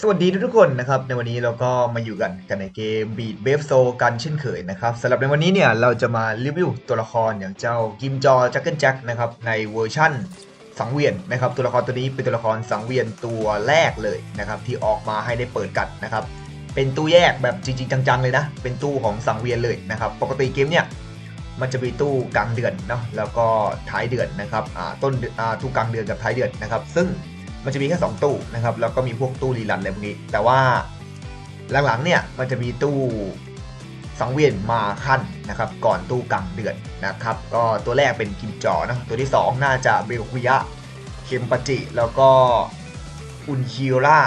สวัสดีทุกคนนะครับ ในวันนี้เราก็มาอยู่กันกันในเกม Beat b a v e s o กันเช่นเคยนะครับสำหรับในวันนี้เนี่ยเราจะมารีวิวตัวละครอย่างเจ้ากิมจอจักเกิลแจ็คนะครับในเวอร์ชั่นสังเวียนนะครับตัวละครตัวนี้เป็นตัวละครสังเวียนตัวแรกเลยนะครับที่ออกมาให้ได้เปิดกันนะครับเป็นตู้แยกแบบจริง ๆ จังๆเลยนะ เป็นตู้ของสังเวียนเลยนะครับปกติเกมเนี่ยมันจะมีตู้กลางเดือนเนาะแล้วก็ท้ายเดือนนะครับต้นเดือนอ่าตู้กลางเดือนกับท้ายเดือนนะครับซึ่ง มันจะมีแค่2ตู้นะครับแล้วก็มีพวกตู้รีลันอะไรพวกนี้ แต่ว่าหลังๆเนี่ยมันจะมีตู้สังเวียนมาขั้นนะครับก่อนตู้กลางเดือนนะครับก็ตัวแรกเป็นกิมจอนะตัวที่ 2 น่าจะเบลคุยะเคมปาจิ แล้วก็อุนคิโอล่า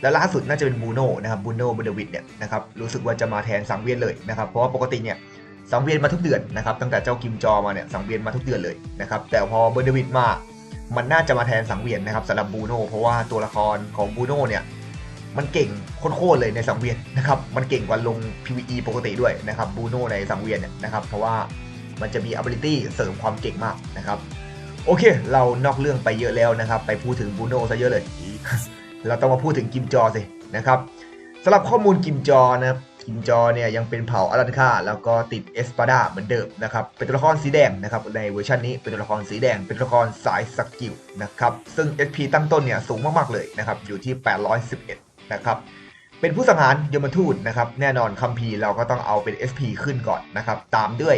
และล่าสุดน่าจะเป็นบูโน่นะครับบูโน่บูเดวิดเนี่ยนะครับรู้สึกว่าจะมาแทนสังเวียนเลยนะครับเพราะว่าปกติเนี่ยสังเวียนมาทุกเดือนนะครับตั้งแต่เจ้ากิมจอมาเนี่ยสังเวียนมาทุกเดือนเลยนะครับแต่พอเบเดวิดมา มันน่าจะมาแทนสังเวียนนะครับสำหรับบูโน่เพราะว่าตัวละครของบูโน่เนี่ยมันเก่งโคตรเลยในสังเวียนนะครับมันเก่งกว่าลง PVE ปกติด้วยนะครับบูโน่ในสังเวียนเนี่ยนะครับเพราะว่ามันจะมี ability เสริมความเก่งมากนะครับโอเค เรานอกเรื่องไปเยอะแล้วนะครับ ไปพูดถึงบูโน่ซะเยอะเลย เราต้องมาพูดถึงกิมจอสินะครับสำหรับข้อมูลกิมจอนะ กิมจอเนี่ยยังเป็นเผ่าอารันคาแล้วก็ติดเอสปาดาเหมือนเดิมนะครับ เป็นตัวละครสีแดงนะครับในเวอร์ชันนี้เป็นตัวละครสีแดง เป็นตัวละครสายสกิลนะครับ ซึ่ง SP ตั้งต้นเนี่ยสูงมากๆเลยนะครับ อยู่ที่ 811 นะครับ เป็นผู้สังหารยมทูตนะครับ แน่นอนคัมภีร์เราก็ต้องเอาเป็น SP ขึ้นก่อนนะครับ ตามด้วย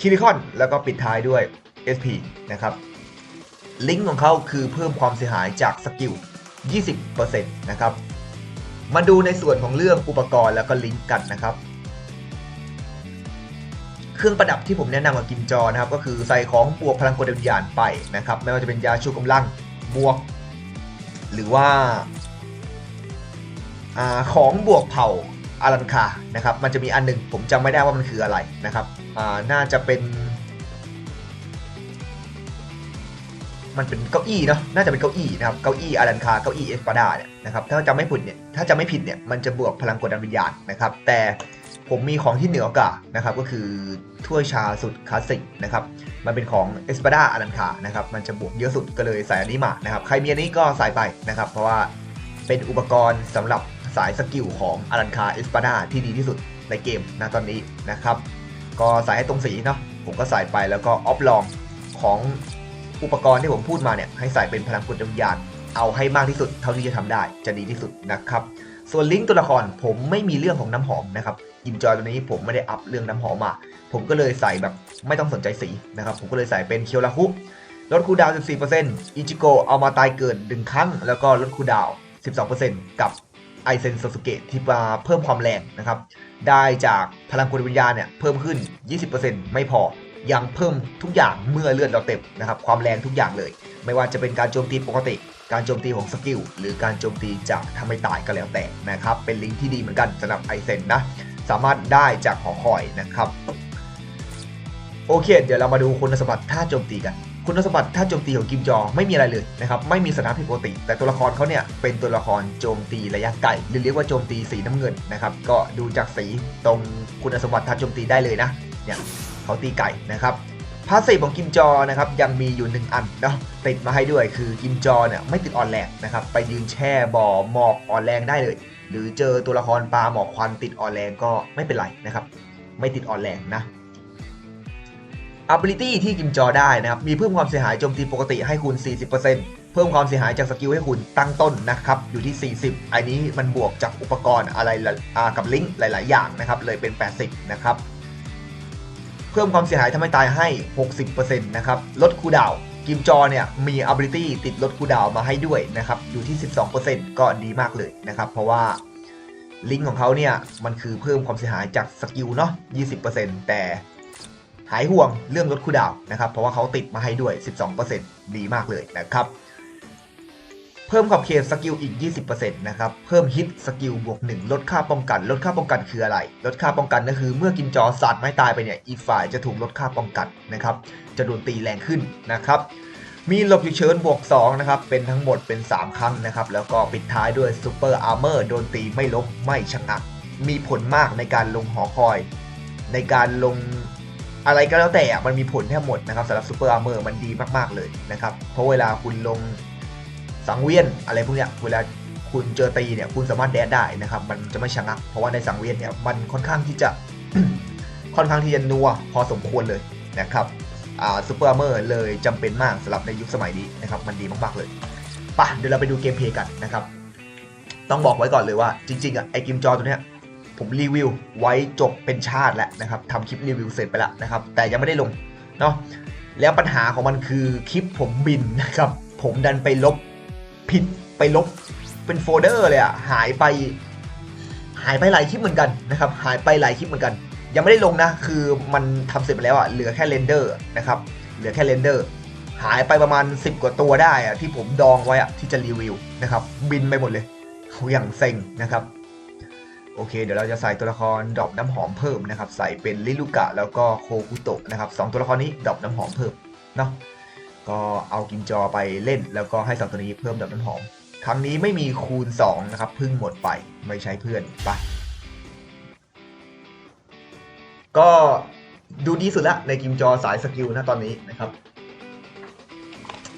คิริคอนแล้วก็ปิดท้ายด้วย SP นะครับ ลิงก์ของเขาคือเพิ่มความเสียหายจากสกิล 20%นะครับ มาดูในส่วนของเรื่องอุปกรณ์แล้วก็ลิงก์กันนะครับ เครื่องประดับที่ผมแนะนำกับกิมจอนะครับ ก็คือใส่ของบวกพลังกดวิญญาณไปนะครับ ไม่ว่าจะเป็นยาชูกำลังบวก หรือว่าอาของบวกเผ่าอารันคานะครับ มันจะมีอันหนึ่งผมจำไม่ได้ว่ามันคืออะไรนะครับน่าจะเป็น มันเป็นเก้าอี้เนาะน่าจะเป็นเก้าอี้นะครับเก้าอี้อารันคาเก้าอี้เอสปาดาเนี่ยนะครับถ้าจำไม่ผิดเนี่ยถ้าจำไม่ผิดเนี่ยมันจะบวกพลังกดดันวิญญาณนะครับแต่ผมมีของที่เหนือกว่านะครับก็คือถ้วยชาสุดคลาสสิกนะครับมันเป็นของเอสปาดาอารันคานะครับมันจะบวกเยอะสุดก็เลยใส่อันนี้มานะครับใครมีอันนี้ก็ใส่ไปนะครับเพราะว่าเป็นอุปกรณ์สำหรับสายสกิลของอารันคาเอสปาดาที่ดีที่สุดในเกมนะตอนนี้นะครับก็ใส่ให้ตรงสีเนาะผมก็ใส่ไปแล้วก็ออฟลองของ อุปกรณ์ที่ผมพูดมาเนี่ยให้ใส่เป็นพลังกดวิญญาณเอาให้มากที่สุดเท่าที่จะทำได้จะดีที่สุดนะครับ ส่วนลิงก์ตัวละครผมไม่มีเรื่องของน้ำหอมนะครับอินจอยตัวนี้ผมไม่ได้อัพเรื่องน้ำหอมมา ผมก็เลยใส่แบบไม่ต้องสนใจสีนะครับผมก็เลยใส่เป็นเคียวราคุลดคูดาว 14%อิจิโกเอามาตายเกินหนึ่งครั้ง แล้วก็ลดคูดาว 12%กับไอเซนโซสุเกะที่มาเพิ่มความแรงนะครับ ได้จากพลังกดวิญญาณเนี่ยเพิ่มขึ้น 20%ไม่พอ ยังเพิ่มทุกอย่างเมื่อเลือดเราเต็มนะครับความแรงทุกอย่างเลย ไม่ว่าจะเป็นการโจมตีปกติ การโจมตีของสกิลหรือการโจมตีจากทำให้ตายก็แล้วแต่นะครับเป็นลิงก์ที่ดีเหมือนกันสำหรับไอเซนนะสามารถได้จากหอคอยนะครับโอเค เดี๋ยวเรามาดูคุณสมบัติท่าโจมตีกัน คุณสมบัติท่าโจมตีของกิมจอไม่มีอะไรเลยนะครับ ไม่มีสถานะผิดปกติ แต่ตัวละครเขาเนี่ยเป็นตัวละครโจมตีระยะไกลหรือเรียกว่าโจมตีสีน้ำเงินนะครับ ก็ดูจากสีตรงคุณสมบัติท่าโจมตีได้เลยนะ เนี่ย เขาตีไก่นะครับพาสซีฟของกิมจอนะครับยังมีอยู่ 1 อันเนาะติดมาให้ด้วยคือกิมจอเนี่ยไม่ติดออนแรงนะครับไปยืนแช่บ่อหมอกออนแรงได้เลย หรือเจอตัวละครปลาหมอกควันติดออนแรงก็ไม่เป็นไรนะครับไม่ติดออนแรงนะ ability ที่กิมจอได้นะครับมีเพิ่มความเสียหายโจมตีปกติให้คุณ 40%เพิ่มความเสียหายจากสกิลให้คุณตั้งต้นนะครับอยู่ที่ 40 อันนี้มันบวกจากอุปกรณ์อะไรกับลิงก์หลาย ๆ อย่างนะครับเลยเป็น 80 นะครับ เพิ่มความเสียหายทำให้ตายให้ 60%นะครับ ลดคูดาวกิมจอเนี่ยมี ability ติดลดคูดาวมาให้ด้วยนะครับ อยู่ที่ 12%ก็ดีมากเลยนะครับ เพราะว่าลิงก์ของเขาเนี่ย มันคือเพิ่มความเสียหายจากสกิลเนาะ 20%แต่หายห่วงเรื่องลดคูดาวนะครับ เพราะว่าเขาติดมาให้ด้วย 12%ดีมากเลยนะครับ พิ่มขอบเขตสกิลอีก 20%นะครับ เพิ่มฮิตสกิลบวก 1 ลดค่าป้องกัน ลดค่าป้องกันคืออะไร ลดค่าป้องกันก็คือเมื่อกินจอสัตว์ไม่ตายไปเนี่ย อีกฝ่ายจะถูกลดค่าป้องกันนะครับ จะโดนตีแรงขึ้นนะครับ มีหลบฉุกเฉินบวก 2 นะครับ เป็นทั้งหมดเป็น 3 ครั้งนะครับ แล้วก็ปิดท้ายด้วยซูเปอร์อาร์เมอร์โดนตีไม่ลบไม่ชะงัก มีผลมากในการลงหอคอย ในการลงอะไรก็แล้วแต่ มันมีผลแทบหมดนะครับสำหรับซูเปอร์อาร์เมอร์มันดีมากๆเลยนะครับ เพราะเวลาคุณลง สังเวียนอะไรพวกเนี้ยเวลาคุณเจอตีเนี่ยคุณสามารถแดดได้นะครับ มันจะไม่ชะงัก เพราะว่าในสังเวียนเนี่ยมันค่อนข้างที่จะค่อนข้างที่จะนัวพอสมควรเลยนะครับอ่าซูเปอร์เมอร์เลยจำเป็นมากสำหรับในยุคสมัยนี้นะครับ มันดีมากๆเลยป่ะเดี๋ยวเราไปดูเกมเพลย์กันนะครับ ต้องบอกไว้ก่อนเลยว่าจริงๆอะไอเกมจอตัวเนี้ยผมรีวิวไว้จบเป็นชาติแล้วนะครับทำคลิปรีวิวเสร็จไปแล้วนะครับ แต่ยังไม่ได้ลงเนาะแล้วปัญหาของมันคือคลิปผมบินนะครับ ผมดันไปลบ ผิดไปลบเป็นโฟลเดอร์เลยอะหายไปหายไปหลายคลิปเหมือนกันนะครับหายไปหลายคลิปเหมือนกัน ยังไม่ได้ลงนะ คือมันทำเสร็จไปแล้วอะเหลือแค่เรนเดอร์นะครับเหลือแค่เรนเดอร์หายไปประมาณ 10 กว่าตัวได้อะที่ผมดองไว้อะที่จะรีวิวนะครับบินไปหมดเลยอย่างเซ็งนะครับโอเค เดี๋ยวเราจะใส่ตัวละครดรอปน้ำหอมเพิ่มนะครับ ใส่เป็นลิลูกะแล้วก็โคคุโตะนะครับสองตัวละครนี้ดรอปน้ำหอมเพิ่มเนาะ ก็เอากิมจอไปเล่น แล้วก็ให้สองตัวนี้เพิ่มดรอปน้ำหอม ครั้งนี้ไม่มีคูณ 2 นะครับพิ่งหมดไปไม่ใช้เพื่อนไปก็ดูดีสุดละในกิมจอสายสกิลนะตอนนี้นะครับ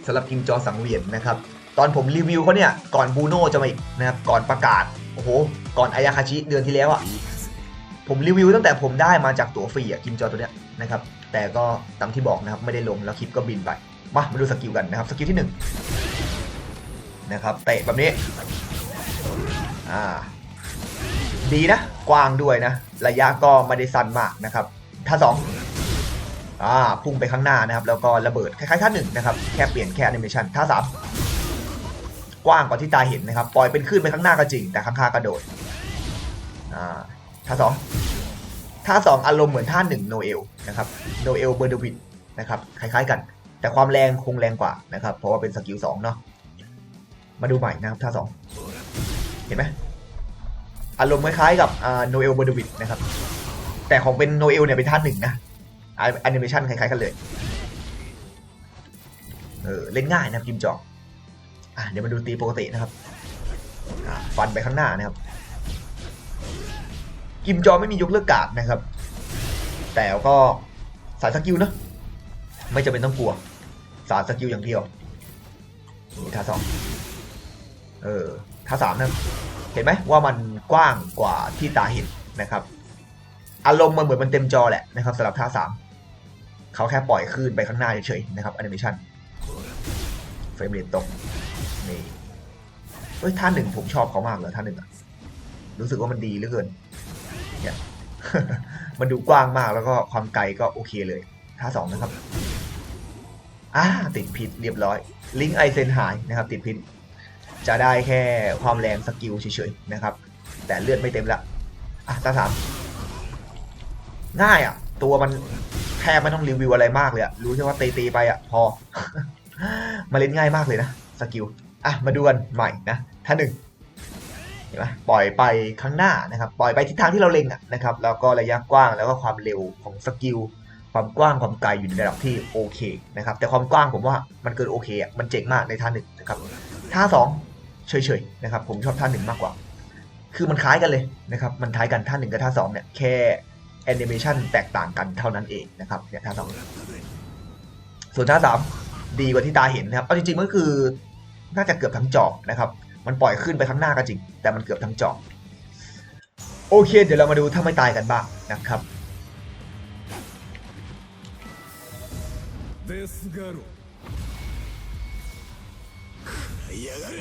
สำหรับกิมจอสังเวียนนะครับ ตอนผมรีวิวเขาเนี่ย ก่อนบูโน่จะมาอีกนะครับก่อนประกาศ โอ้โห ก่อนอายาคาชิเดือนที่แล้วอะ่ะผมรีวิวตั้งแต่ผมได้มาจากตั๋วฟรีอะกิมจอตัวเนี้ยนะครับ แต่ก็ตามที่บอกนะครับ ไม่ได้ลงแล้วคลิปก็บินไป มามาดูสกิลกันนะครับสกิลที่หนึ่งนะครับเตะแบบนี้อ่าดีนะ กว้างด้วยนะ ระยะก็ไม่ได้สั้นมากนะครับท่าสองอ่าพุ่งไปข้างหน้านะครับ แล้วก็ระเบิดคล้ายๆท่าหนึ่งนะครับ แค่เปลี่ยนแค่แอนิเมชันท่าสามกว้างกว่าที่ตาเห็นนะครับ ปล่อยเป็นขึ้นไปข้างหน้าก็จริง แต่ข้างๆกระโดดอ่าท่าสองท่าสองอารมณ์เหมือนท่าหนึ่งโนเอลนะครับโนเอลเบอร์ดวิดนะครับ คล้ายๆกัน แต่ความแรงคงแรงกว่านะครับ เพราะว่าเป็นสกิลสองเนาะมาดูใหม่นะครับท่าสองเห็นไหมอารมณ์คล้ายๆกับโนเอลเบอร์ดวิดนะครับ แต่ของเป็นโนเอลเนี่ยเป็นท่าหนึ่งนะแอนิเมชันคล้ายๆกันเลยเออเล่นง่ายนะครับกิมจอกอะเดี๋ยวมาดูตีปกตินะครับฟันไปข้างหน้านะครับกิมจอไม่มียกเลิกการ์ดนะครับ แต่ก็สายสกิลเนะไม่จำเป็นต้องกลัว สายสกิลอย่างเดียวนี่ท่าสองเออท่าสามนะเห็นไหมว่ามันกว้างกว่าที่ตาเห็นนะครับ อารมณ์มันเหมือนมันเต็มจอแหละนะครับสำหรับท่าสามเขาแค่ปล่อยคลื่นไปข้างหน้าเฉยๆนะครับแอนิเมชันเฟรมเรทตกนี่เฮ้ยท่าหนึ่งผมชอบเขามากเลยท่าหนึ่งอะรู้สึกว่ามันดีเหลือเกินเนี่ยมันดูกว้างมากแล้วก็ความไกลก็โอเคเลยท่าสองนะครับ อ่าติดพิษเรียบร้อย ลิงไอเซนหายนะครับติดพิษจะได้แค่ความแรงสกิลเฉยๆนะครับ แต่เลือดไม่เต็มละอะท่าสามง่ายอะ ตัวมันแทบไม่ต้องรีวิวอะไรมากเลยอะรู้แค่ว่าตีๆไปอะพอมาเล่นง่ายมากเลยนะสกิลอะมาดูกันใหม่นะท่าหนึ่งเห็นไหมปล่อยไปข้างหน้านะครับ ปล่อยไปทิศทางที่เราเล็งอะนะครับ แล้วก็ระยะกว้างแล้วก็ความเร็วของสกิล ความกว้างความไกลอยู่ในระดับที่โอเคนะครับแต่ความกว้างผมว่ามันเกินโอเคอะมันเจ๋งมากในท่าหนึ่งนะครับท่าสองเฉยๆนะครับผมชอบท่าหนึ่งมากกว่า คือมันคล้ายกันเลยนะครับมันคล้ายกันท่าหนึ่งกับท่าสองเนี่ยแค่แอนิเมชันแตกต่างกันเท่านั้นเองนะครับเนี่ยท่าสองส่วนท่าสามดีกว่าที่ตาเห็นนะครับเอาจริงๆมันก็คือน่าจะเกือบทั้งจอนะครับ มันปล่อยขึ้นไปข้างหน้าก็จริง แต่มันเกือบทั้งจอโอเค เดี๋ยวเรามาดูถ้าไม่ตายกันบ้างนะครับ デスガロ食らいやがれ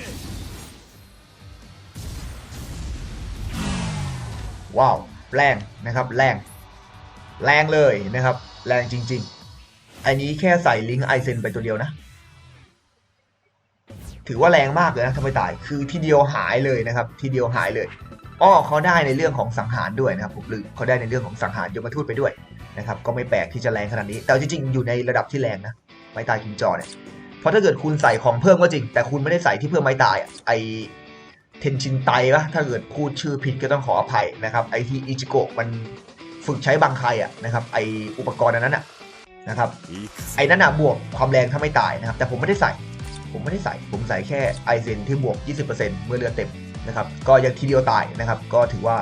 ว้าว แรงนะครับ แรง แรงเลยนะครับ แรงจริง ๆ อันนี้แค่ใส่ลิงก์ไอเซนไปตัวเดียวนะ ถือว่าแรงมากเลยนะถ้าไม่ตาย คือทีเดียวหายเลยนะครับ ทีเดียวหายเลยอ้อเขาได้ในเรื่องของสังหารด้วยนะครับผมลืมเขาได้ในเรื่องของสังหารยมทูตไปด้วย นะครับก็ไม่แปลกที่จะแรงขนาดนี้ แต่จริงๆ อยู่ในระดับที่แรงนะไม้ตายกิมจอเนี่ยเพราะถ้าเกิดคุณใส่ของเพิ่มก็จริง แต่คุณไม่ได้ใส่ที่เพิ่มไม้ตายไอเทนชินไตปะถ้าเกิดพูดชื่อผิดก็ต้องขออภัยนะครับไอที่อิจิโกะมันฝึกใช้บางใครอะนะครับไออุปกรณ์อันนั้นอะนะครับไอนั่นอะบวกความแรงถ้าไม่ตายนะครับแต่ผมไม่ได้ใส่ ผมไม่ได้ใส่ ผมใส่แค่ไอเซนที่บวก 20%เมื่อเลือเต็มนะครับก็ยังทีเดียวตายนะครับก็ถือว่า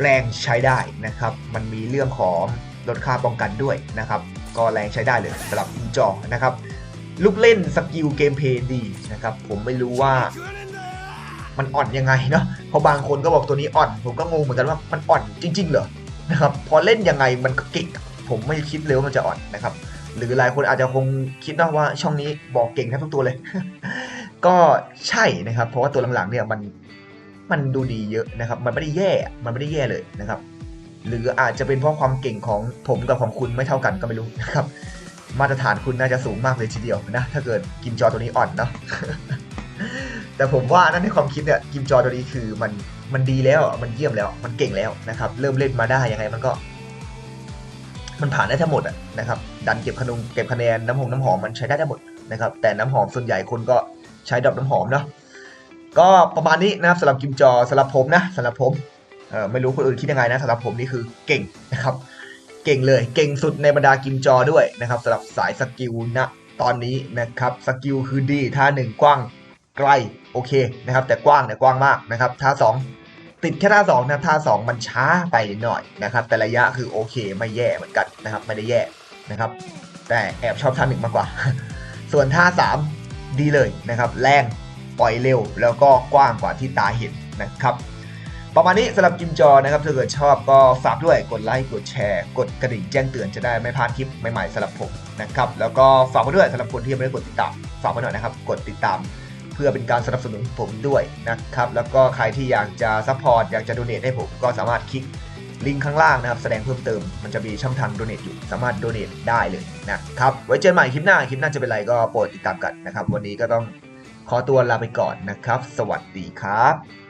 แรงใช้ได้นะครับ มันมีเรื่องของ ลดค่าป้องกันด้วยนะครับ ก็แรงใช้ได้เลยสำหรับอินจอนะครับ ลูกเล่นสกิลเกมเพย์ดีนะครับ ผมไม่รู้ว่ามันอ่อนยังไงเนาะพอบางคนก็บอกตัวนี้อ่อน ผมก็งงเหมือนกันว่ามันอ่อนจริง ๆ เหรอนะครับ พอเล่นยังไงมันก็เก่งผมไม่คิดเลยว่ามันจะอ่อนนะครับ หรือหลายคนอาจจะคงคิดนะว่าช่องนี้บอกเก่งแทบทุกตัวเลย ก็ใช่นะครับ เพราะว่าตัวหลังๆเนี่ยมันมันดูดีเยอะนะครับ มันไม่ได้แย่ มันไม่ได้แย่เลยนะครับ หรืออาจจะเป็นเพราะความเก่งของผมกับของคุณไม่เท่ากันก็ไม่รู้นะครับ มาตรฐานคุณน่าจะสูงมากเลยทีเดียวนะ ถ้าเกิดกิมจอตัวนี้อ่อนเนาะแต่ผมว่านั่นในความคิดเนี่ยกิมจอตัวนี้คือมันมันดีแล้วมันเยี่ยมแล้ว มันเก่งแล้วนะครับ เริ่มเล่นมาได้ยังไงมันก็ มันผ่านได้ทั้งหมดอะนะครับ ดันเก็บขนมเก็บคะแนนน้ำหอมน้ำหอมมันใช้ได้ทั้งหมดนะครับ แต่น้ำหอมส่วนใหญ่คนก็ใช้ดอกน้ำหอมเนาะก็ประมาณนี้นะครับสำหรับกิมจอสำหรับผมนะสำหรับผม ไม่รู้คนอื่นคิดยังไงนะสำหรับผมนี่คือเก่งนะครับ เก่งเลยเก่งสุดในบรรดากิมจอด้วยนะครับสำหรับสายสกิลณตอนนี้นะครับสกิลคือดีท่าหนึ่งกว้างไกลโอเคนะครับ แต่กว้างเนี่ยกว้างมากนะครับท่าสองติดแค่ท่าสองนะท่าสองมันช้าไปหน่อยนะครับ แต่ระยะคือโอเค ไม่แย่เหมือนกันนะครับ ไม่ได้แย่นะครับ แต่แอบชอบท่าหนึ่งมากกว่า ส่วนท่าสามดีเลยนะครับ แรงปล่อยเร็วแล้วก็กว้างกว่าที่ตาเห็นนะครับ ประมาณนี้สำหรับกิมจอนะครับถ้าเกิดชอบก็ฝากด้วยกดไลค์กดแชร์ กดกระดิ่งแจ้งเตือนจะได้ไม่พลาดคลิปใหม่ๆสำหรับผมนะครับแล้วก็ฝากไว้ด้วยสำหรับคนที่ยังไม่ได้กดติดตามฝากไว้หน่อยนะครับกดติดตามเพื่อเป็นการสนับสนุนผมด้วยนะครับแล้วก็ใครที่อยากจะซัพพอร์ตอยากจะโดเนทให้ผมก็สามารถคลิกลิงก์ข้างล่างนะครับแสดงเพิ่มเติมมันจะมีช่องทางโดเนทอยู่ สามารถโดเนทได้เลยนะครับไว้เจอกันใหม่คลิปหน้าคลิปหน้าจะเป็นไรก็โปรดติดตามกันนะครับ วันนี้ก็ต้องขอตัวลาไปก่อนนะครับ สวัสดีครับ